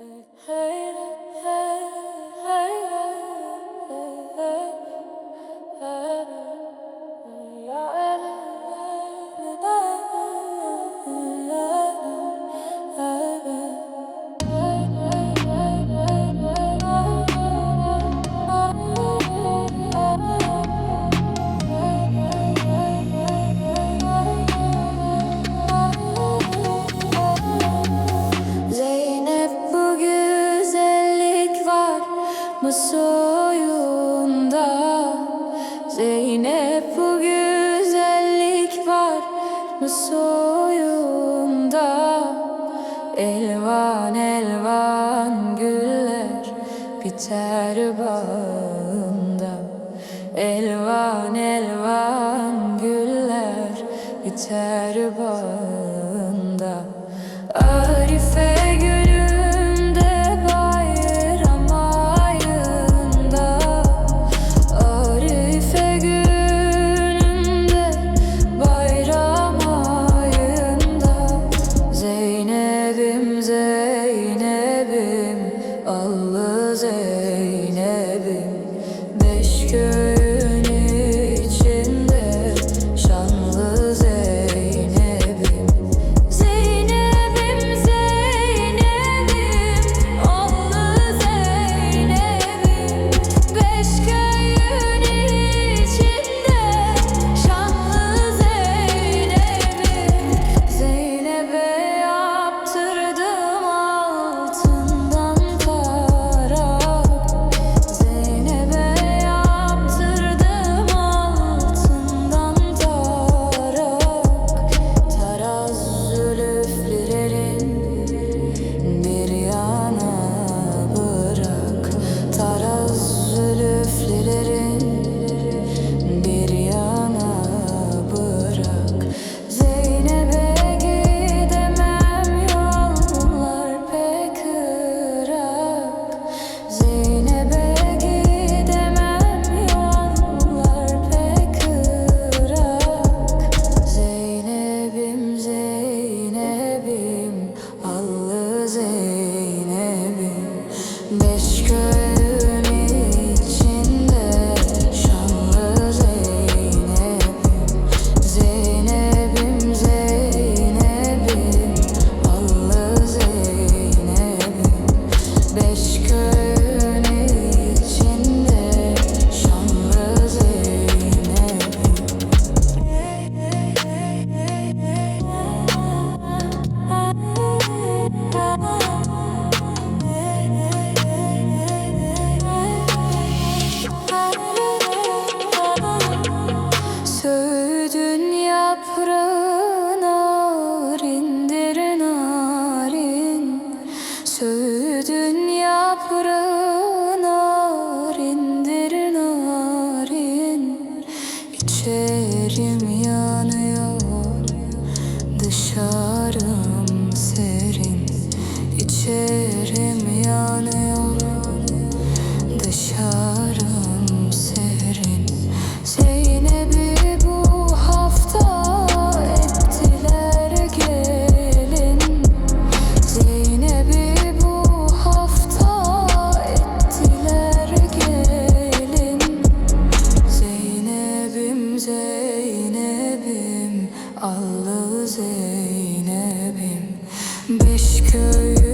Hey, hey. Elvan elvan güller biter bağında. Elvan elvan güller biter bağında Gözlerim yanıyor Dışarım serin. İçerim yanıyor Dışarım serin. Zeynep'i bu hafta ettiler gelin. Zeynep'i bu hafta ettiler gelin. Zeynep'im Zeynep Zeynep'im Allı Zeynep'im. Beş köy